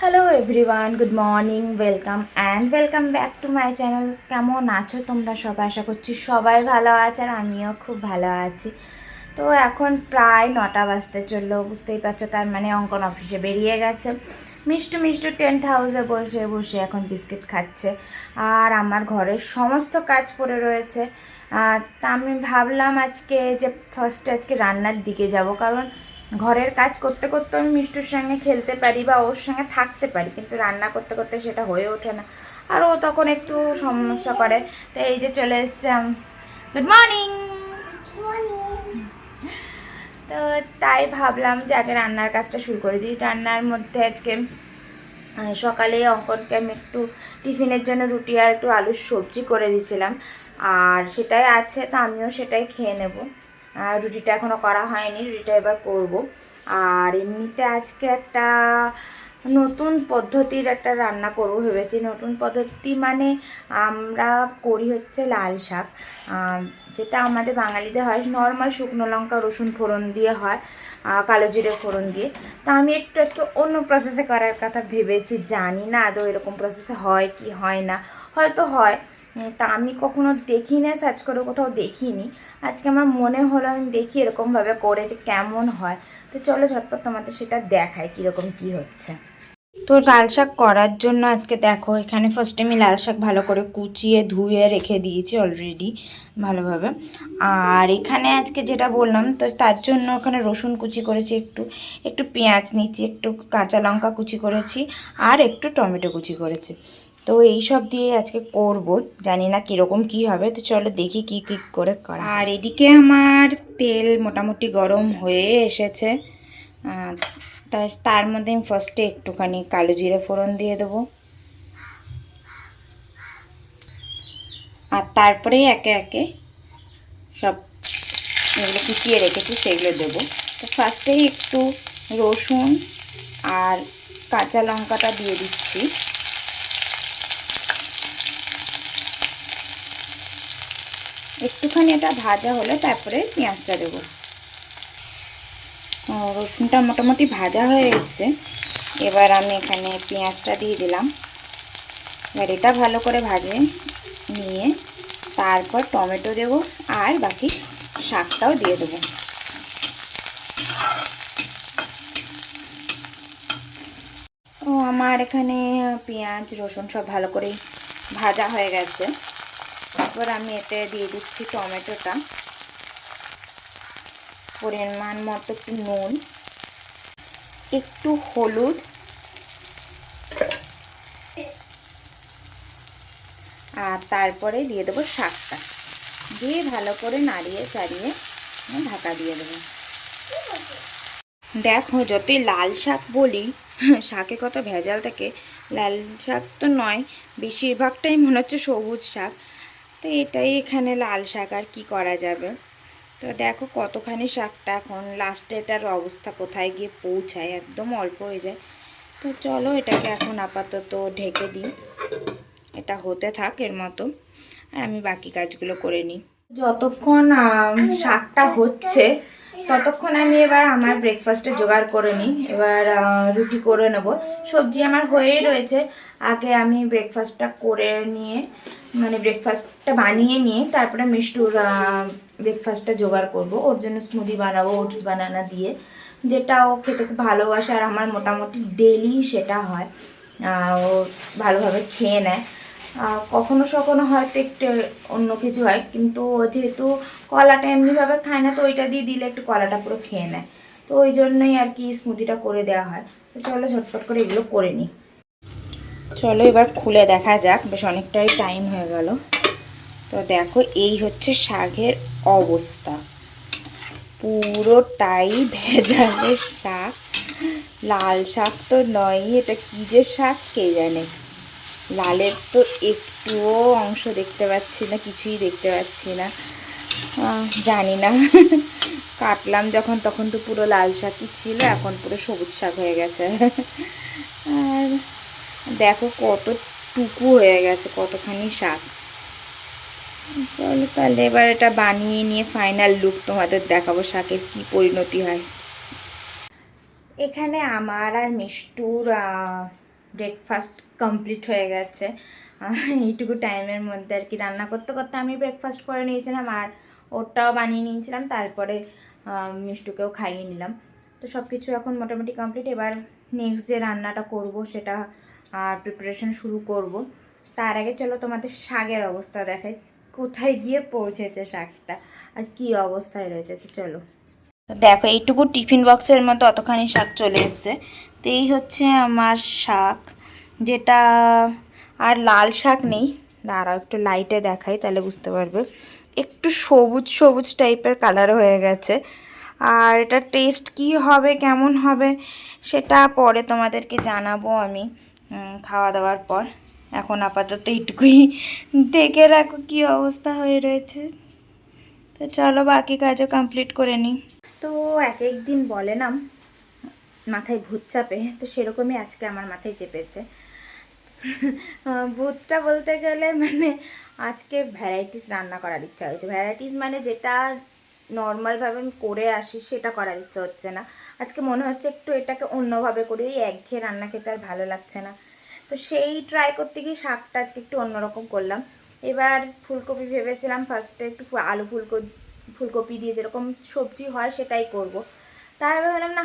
Hello everyone good morning welcome and welcome back to my channel কেমন আছো তোমরা সবাই? আশা করছি সবাই ভালো আছে আর আমিও খুব ভালো আছি। তো এখন প্রায় নটা বাজতে চলল, বুঝতেই পারছ তার মানে অঙ্কন অফিসে বেরিয়ে গেছে। মিষ্টু মিষ্টু টেন্ট হাউসে বসে বসে এখন বিস্কিট খাচ্ছে। আর আমার ঘরের সমস্ত কাজ পড়ে রয়েছে। তা আমি ভাবলাম আজকে যে ফার্স্টে আজকে রান্নার দিকে যাব, কারণ ঘরের কাজ করতে করতে আমি মিষ্টুর সঙ্গে খেলতে পারি বা ওর সঙ্গে থাকতে পারি, কিন্তু রান্না করতে করতে সেটা হয়ে ওঠে না। আর ও তখন একটু সমস্যা করে, তো এই যে চলে এসছে গুড মর্নিং তো তাই ভাবলাম যে আগে রান্নার কাজটা শুরু করে দিই। রান্নার মধ্যে আজকে সকালে অঙ্কনকে আমি একটু টিফিনের জন্য রুটি আর একটু আলুর সবজি করে দিয়েছিলাম। আর সেটাই আছে, তো আমিও সেটাই খেয়ে নেব। আর রুটিটা এখনও করা হয়নি, রুটিটা এবার করব। আর এমনিতে আজকে একটা নতুন পদ্ধতির একটা রান্না করব ভেবেছি। নতুন পদ্ধতি মানে আমরা করি হচ্ছে লাল শাক। যেটা আমাদের বাঙালিদের হয় নর্মাল শুকনো লঙ্কা, রসুন ফোড়ন দিয়ে হয়। কালো জিরে ফোড়ন দিয়ে। তা আমি একটু আজকে অন্য প্রসেসে করার কথা ভেবেছি, জানি না আদৌ এরকম প্রসেসে হয় কি হয় না। হয়তো হয়। তা আমি কখনো দেখি না সার্চ করে কোথাও দেখিনি। আজকে আমার মনে হলো আমি দেখি এরকমভাবে করে যে কেমন হয়। তো চলো ঝটপট তোমাদের সেটা দেখায় কীরকম কী হচ্ছে। তো লাল শাক করার জন্য আজকে দেখো, এখানে ফার্স্টে আমি লাল শাক ভালো করে কুচিয়ে, ধুয়ে রেখে দিয়েছি অলরেডি ভালোভাবে। আর এখানে আজকে যেটা বললাম, তো তার জন্য ওখানে রসুন কুচি করেছি একটু একটু পেঁয়াজ নিচ্ছি একটু কাঁচা লঙ্কা কুচি করেছি, আর একটু টমেটো কুচি করেছি। তো এই সব দিয়ে আজকে করব, জানি না কীরকম কি হবে, তো চলো দেখি কি কি করে করা আর এদিকে আমার তেল মোটামুটি গরম হয়ে এসেছে। তা তার মধ্যে আমি ফার্স্টে একটুখানি কালো জিরে ফোড়ন দিয়ে দেবো। আর তারপরে একে একে সব যেগুলো কুচিয়ে রেখেছি, সেগুলো দেবো। তো ফার্স্টেই একটু রসুন আর কাঁচা লঙ্কাটা দিয়ে দিচ্ছি। একটুখানি এটা ভাজা হলে তারপরে পেঁয়াজটা দেবো। রসুনটা মোটামুটি ভাজা হয়ে এসছে। এবার আমি এখানে পেঁয়াজটা দিয়ে দিলাম। এবার এটা ভালো করে ভাজে নিয়ে তারপর টমেটো দেবো আর বাকি শাকটাও দিয়ে দেবো। ও, আমার এখানে পেঁয়াজ, রসুন সব ভালো করে ভাজা হয়ে গেছে। তারপর আমি এতে দিয়ে দিচ্ছি টমেটোটা। পরিমাণ মতো একটু নুন, একটু হলুদ, আর তারপরে দিয়ে দেবো শাকটা। দিয়ে ভালো করে নাড়িয়ে চাড়িয়ে ঢাকা দিয়ে দেবো। দেখো যতই লাল শাক বলি, শাকে কত ভেজাল থাকে। লাল শাক তো নয়, বেশিরভাগটাই মনে হচ্ছে সবুজ শাক। তো এটাই এখানে লাল শাক, আর কি করা যাবে? তো দেখো কতখানি শাকটা এখন লাস্টে এটার অবস্থা কোথায় গিয়ে পৌঁছায়, একদম অল্প হয়ে যায়। তো চলো এটাকে এখন আপাতত ঢেকে দিই। এটা হতে থাক এর মতো, আর আমি বাকি কাজগুলো করে নিই। যতক্ষণ শাকটা হচ্ছে, ততক্ষণ আমি এবার আমার ব্রেকফাস্টে জোগাড় করে নিই। এবার রুটি করে নেব। সবজি আমার হয়েই রয়েছে। আগে আমি ব্রেকফাস্টটা করে নিয়ে মানে ব্রেকফাস্টটা বানিয়ে নিয়ে, তারপরে মিষ্টুর ব্রেকফাস্টটা জোগাড় করব। ওর জন্য স্মুদি বানাবো ওটস বানানা দিয়ে। যেটা ও খেতে খুব ভালোবাসে আর আমার মোটামুটি ডেলি সেটা হয়। ও ভালোভাবে খেয়ে নেয়। কখনো সখনো হয়তো একটু অন্য কিছু হয়। কিন্তু যেহেতু কলাটা এমনিভাবে খায় না, তো ওইটা দিয়ে দিলে একটু কলাটা পুরো খেয়ে নেয়। তো ওই জন্যই আর কি স্মুদিটা করে দেওয়া হয়। তো চলো ঝটপট করে এগুলো করে নিই। চলো এবার খুলে দেখা যাক। বেশ অনেকটাই টাইম হয়ে গেল। তো দেখো, এই হচ্ছে শাকের অবস্থা। পুরোটাই ভেজালের শাক। লাল শাক তো নয় এটা কী যে শাক কে জানে? লালের তো একটুও অংশ দেখতে পাচ্ছি না, কিছুই দেখতে পাচ্ছি না। জানি না। কাটলাম যখন, তখন তো পুরো লাল শাকই ছিল, এখন পুরো সবুজ শাক হয়ে গেছে। আর দেখো কত টুকু হয়ে গেছে, কতখানি শাক। চলো তাহলে এবার এটা বানিয়ে নিয়ে ফাইনাল লুক তোমাদের দেখাবো শাকের কি পরিণতি হয়। এখানে আমার আর মিষ্টুর ব্রেকফাস্ট কমপ্লিট হয়ে গেছে। এইটুকু টাইমের মধ্যে আর কি রান্না করতে করতে আমি ব্রেকফাস্ট করে নিয়েছিলাম আর ওরটাও বানিয়ে নিয়েছিলাম, তারপরে মিষ্টুকেও খাইয়ে নিলাম। তো সব কিছু এখন মোটামুটি কমপ্লিট এবার নেক্সট যে রান্নাটা করব সেটা প্রিপারেশন শুরু করব। তার আগে চলো তোমাদের শাকের অবস্থা দেখাই। কোথায় গিয়ে পৌঁছেছে শাকটা? আর কি অবস্থায় রয়েছে? তো চলো। দেখো, এইটুকু টিফিন বক্সের মধ্যে অতখানি শাক চলে এসছে। তো এই হচ্ছে আমার শাক, যেটা আর লাল শাক নেই। দাঁড়াও, একটু লাইটে দেখাই, তাহলে বুঝতে পারবে। একটু সবুজ সবুজ টাইপের কালার হয়ে গেছে। আর এটা টেস্ট কি হবে, কেমন হবে, সেটা পরে তোমাদেরকে জানাব আমি খাওয়া দাওয়ার পর। এখন আপাতত এইটুকুই। দেখে রাখো কি অবস্থা হয়ে রয়েছে। তো চলো বাকি কাজও কমপ্লিট করে নিই। তো এক এক দিন বলে না, মাথায় ভূত চাপে, তো সেরকমই আজকে আমার মাথায় চেপেছে। ভূতটা বলতে গেলে মানে আজকে ভ্যারাইটিস রান্না করার ইচ্ছা হয়েছে। ভ্যারাইটিস মানে যেটা নর্মালভাবে আমি করে আসি, সেটা করার ইচ্ছা হচ্ছে না। আজকে মনে হচ্ছে একটু এটাকে অন্যভাবে করি, ওই একঘেয়ে রান্না খেতে আর ভালো লাগছে না। তো সেই ট্রাই করতে গিয়ে শাকটা আজকে একটু অন্যরকম করলাম। এবার ফুলকপি ভেবেছিলাম ফার্স্টে একটু আলু ফুলকপি ফুলকপি দিয়ে যেরকম সবজি হয় সেটাই করব। তারপরে ভাবলাম, না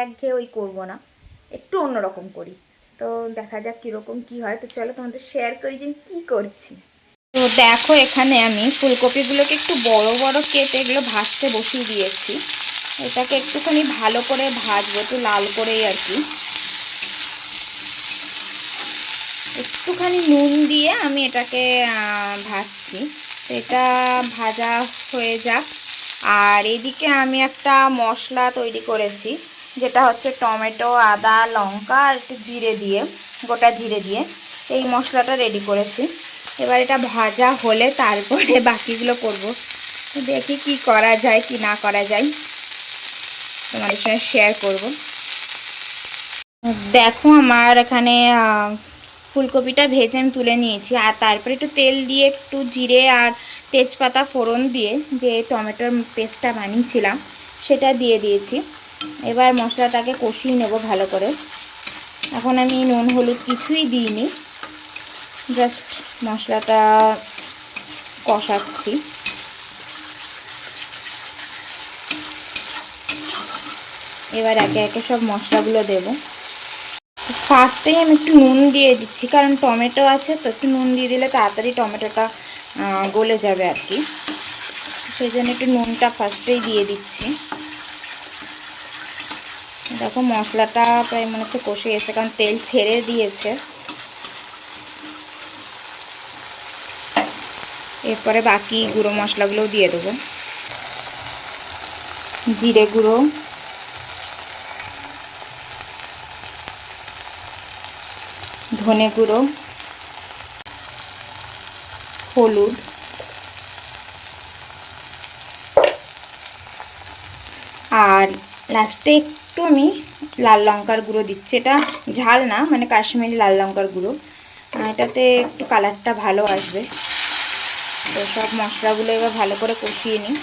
একঘেয়ে ওই করব না, একটু অন্যরকম করি। তো দেখা যাক কীরকম কি হয়। তো চলো তোমাদের শেয়ার করি যে কী করছি। তো দেখো, এখানে আমি ফুলকপিগুলোকে একটু বড় বড় কেটে এগুলো ভাজতে বসিয়ে দিয়েছি। এটাকে একটুখানি ভালো করে ভাজবো, একটু লাল করেই আর কি। একটুখানি নুন দিয়ে আমি এটাকে ভাজছি। এটা ভাজা হয়ে যাক। আর এদিকে আমি একটা মশলা তৈরি করেছি, যেটা হচ্ছে টমেটো, আদা, লঙ্কা আর একটু জিরে দিয়ে, গোটা জিরে দিয়ে এই মশলাটা রেডি করেছি। এবার এটা ভাজা হলে তারপরে বাকিগুলো করব। দেখি কি করা যায়, কি না করা যায়। তোমাদের সঙ্গে শেয়ার করব। দেখো আমার এখানে ফুলকপিটা ভেজে আমি তুলে নিয়েছি। আর তারপরে একটু তেল দিয়ে, একটু জিরে আর তেজপাতা ফোড়ন দিয়ে যে টমেটোর পেস্টটা বানিয়েছিলাম, সেটা দিয়ে দিয়েছি। এবার মশলাটাকে কষিয়ে নেব ভালো করে। এখন আমি নুন, হলুদ কিছুই দিইনি। জাস্ট মশলাটা কষাচ্ছি। এবার একে একে সব মশলাগুলো দেবো। ফার্স্টেই আমি একটু নুন দিয়ে দিচ্ছি, কারণ টমেটো আছে, তো একটু নুন দিয়ে দিলে তাড়াতাড়ি টমেটোটা গলে যাবে আর কি। সেই জন্য একটু নুনটা ফার্স্টেই দিয়ে দিচ্ছি। দেখো মশলাটা প্রায় মনে হচ্ছে কষে গেছে, কারণ তেল ছেড়ে দিয়েছে। এরপরে বাকি গুঁড়ো মশলাগুলোও দিয়ে দেবো। জিরে গুঁড়ো। ধনে গুঁড়ো, হলুদ, আর লাস্টে একটু আমি লাল লঙ্কার গুঁড়ো দিচ্ছি। এটা ঝাল না মানে কাশ্মীরি লাল লঙ্কার গুঁড়ো। এটাতে একটু কালারটা ভালো আসবে। তো সব মশলাগুলো এবার ভালো করে কষিয়ে নিই।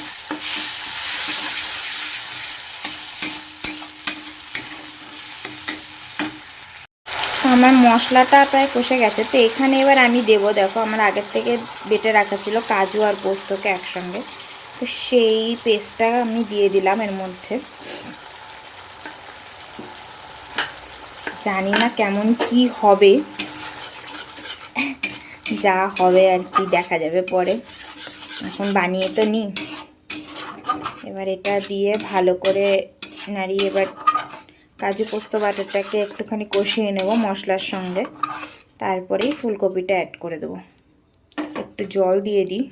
আমার মশলাটা প্রায় কষে গেছে। তো এখানে এবার আমি দেব, দেখো আমার আগের থেকে বেটে রাখা ছিল কাজু আর পোস্তকে একসঙ্গে। তো সেই পেস্টটা আমি দিয়ে দিলাম এর মধ্যে। জানি না কেমন কি হবে। যা হবে আর কি, দেখা যাবে পরে। এখন বানিয়ে তো নিই এবার এটা দিয়ে ভালো করে নাড়িয়ে এবার কাজু পোস্ত বাটারটাকে একটুখানি কষিয়ে নেব মশলার সঙ্গে। তারপরেই ফুলকপিটা অ্যাড করে দেবো। একটু জল দিয়ে দিই।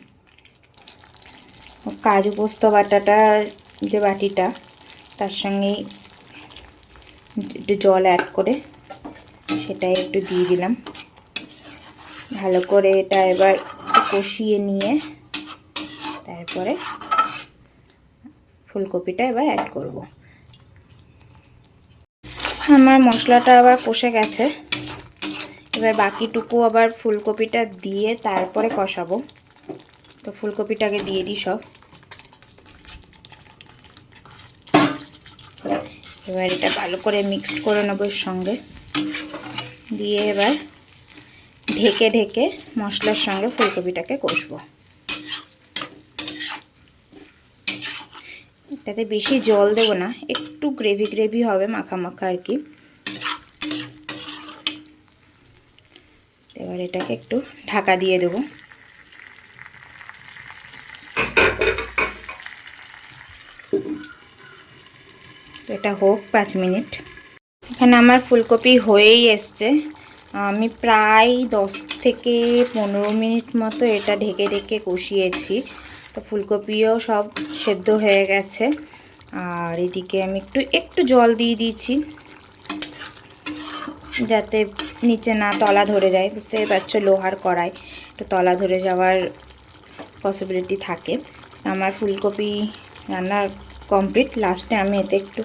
কাজু পোস্ত বাটাটা যে বাটিটা, তার সঙ্গেই একটু জল অ্যাড করে সেটাই একটু দিয়ে দিলাম। ভালো করে এটা এবার কষিয়ে নিয়ে তারপরে ফুলকপিটা এবার অ্যাড করব। আমার মশলাটা আবার কষে গেছে। এবার বাকিটুকু আবার ফুলকপিটা দিয়ে তারপরে কষাবো। তো ফুলকপিটাকে দিয়ে দিই সব। এবার এটা ভালো করে মিক্সড করে নেব সঙ্গে। দিয়ে এবার ঢেকে ঢেকে মশলার সঙ্গে ফুলকপিটাকে কষবো। এটাতে বেশি জল দেবো না, একটু গ্রেভি গ্রেভি হবে মাখা মাখা আর কি। এবার এটাকে একটু ঢাকা দিয়ে দেবো। এটা হোক পাঁচ মিনিট। এখানে আমার ফুলকপি হয়েই এসছে। আমি প্রায় দশ থেকে পনেরো মিনিট মতো এটা ঢেকে ঢেকে কষিয়েছি। তো ফুলকপিও সব সেদ্ধ হয়ে গেছে। আর এদিকে আমি একটু একটু জল দিয়ে দিয়েছি। যাতে নিচে না তলা ধরে যায়। বুঝতেই পারছ, লোহার কড়াই। একটু তলা ধরে যাওয়ার পসিবিলিটি থাকে। আমার ফুলকপি রান্না কমপ্লিট লাস্টে আমি এতে একটু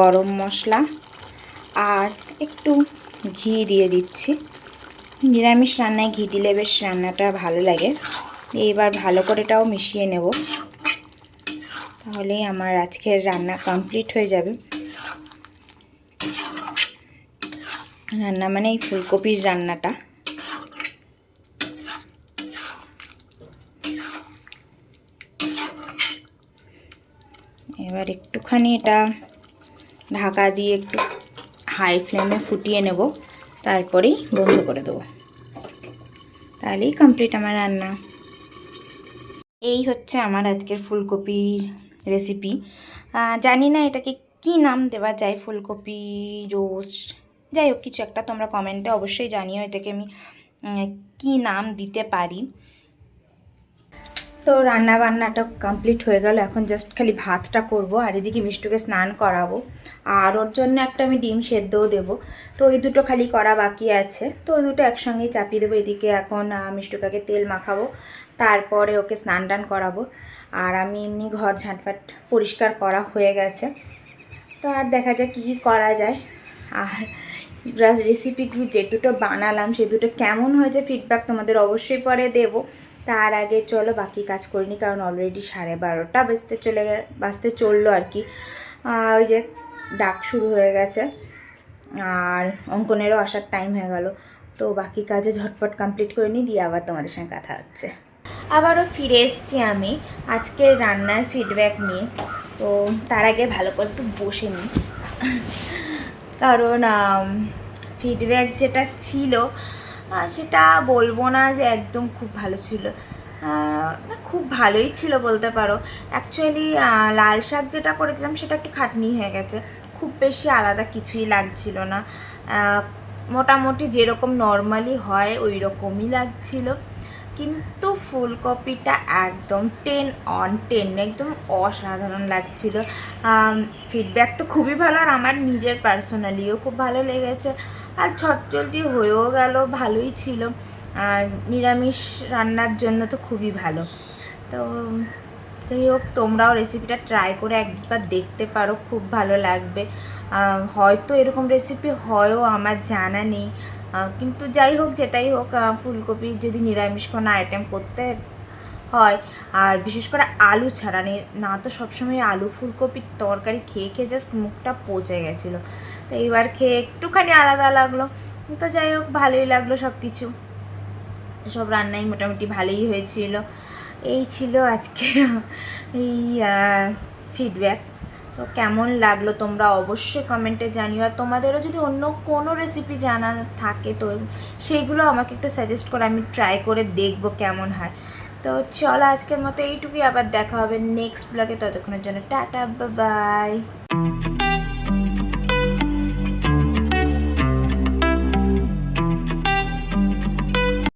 গরম মশলা আর একটু ঘি দিয়ে দিচ্ছি। নিরামিষ রান্নায় ঘি দিলে বেশ রান্নাটা ভালো লাগে। এইবার ভালো করে এটাও মিশিয়ে নেব। তাহলেই আমার আজকের রান্না কমপ্লিট হয়ে যাবে। রান্না মানে এই ফুলকপির রান্নাটা। এবার একটুখানি এটা ঢাকা দিয়ে একটু হাই ফ্লেমে ফুটিয়ে নেব। তারপরেই বন্ধ করে দেবো। তাহলেই কমপ্লিট আমার রান্না। এই হচ্ছে আমার আজকের ফুলকপির রেসিপি জানি না এটাকে কি নাম দেওয়া যায়, ফুলকপি, রোস্ট। যাই হোক, কিছু একটা তোমরা কমেন্টে অবশ্যই জানিও এটাকে আমি কি নাম দিতে পারি। তো রান্না বান্নাটা কমপ্লিট হয়ে গেল। এখন জাস্ট খালি ভাতটা করব আর এদিকে মিষ্টুকে স্নান করাবো। আর ওর জন্য একটা আমি ডিম সেদ্ধও দেবো। তো ওই দুটো খালি করা বাকি আছে। তো ওই দুটো একসঙ্গেই চাপিয়ে দেবো। এদিকে এখন মিষ্টুকাকে তেল মাখাবো। তারপরে ওকে স্নান টান করাবো। আর আমি এমনি ঘর ঝাঁটফাট পরিষ্কার করা হয়ে গেছে। তো আর দেখা যাক কী কী করা যায়। আর রেসিপিগুলো যে দুটো বানালাম সে দুটো কেমন হয়েছে ফিডব্যাক তোমাদের অবশ্যই পরে দেবো। তার আগে চলো বাকি কাজ করিনি কারণ অলরেডি সাড়ে বারোটা বাজতে চলে বাজতে চলল আর কি। ওই যে ডাক শুরু হয়ে গেছে, আর অঙ্কনেরও আসার টাইম হয়ে গেল। তো বাকি কাজে ঝটপট কমপ্লিট করে নিই দিয়ে আবার তোমাদের সঙ্গে কথা হচ্ছে। আবারও ফিরে এসছি আমি, আজকের রান্নার ফিডব্যাক নিয়ে। তো তার আগে ভালো করে একটু বসে নিই কারণ ফিডব্যাক যেটা ছিল সেটা বলব না যে একদম খুব ভালো ছিল। খুব ভালোই ছিল বলতে পারো। অ্যাকচুয়ালি লাল শাক যেটা করেছিলাম সেটা একটু খাটনি হয়ে গেছে। খুব বেশি আলাদা কিছুই লাগছিল না। মোটামুটি যেরকম নর্মালি হয় ওই রকমই লাগছিল। কিন্তু ফুলকপিটা একদম টেন অন টেন একদম অসাধারণ লাগছিল। ফিডব্যাক তো খুবই ভালো আর আমার নিজের পার্সোনালিও খুব ভালো লেগেছে। আর ছটচলটি হয়েও গেল, ভালোই ছিল। আর নিরামিষ রান্নার জন্য তো খুবই ভালো। তো যাই হোক, তোমরাও রেসিপিটা ট্রাই করে একবার দেখতে পারো, খুব ভালো লাগবে। হয়তো এরকম রেসিপি হয়ও আমার জানা নেই। কিন্তু যাই হোক, যেটাই হোক ফুলকপি যদি নিরামিষ কোনো আইটেম করতে হয়, আর বিশেষ করে আলু ছাড়া নেই, না তো সবসময় আলু ফুলকপির তরকারি খেয়ে খেয়ে জাস্ট মুখটা পচে গেছিল। তো এইবার খেয়ে একটুখানি আলাদা লাগল। তো যাই হোক, ভালোই লাগল সব কিছু সব রান্নাই মোটামুটি ভালোই হয়েছিল। এই ছিল আজকে এই ফিডব্যাক তো কেমন লাগল তোমরা অবশ্যই কমেন্টে জানিও। আর তোমাদেরও যদি অন্য কোনো রেসিপি জানার থাকে তো সেইগুলো আমাকে একটু সাজেস্ট করে আমি ট্রাই করে দেখব কেমন হয়। তো চলো আজকের মতো এইটুকুই, আবার দেখা হবে নেক্সট ব্লগে ততক্ষণের জন্য টাটা বাই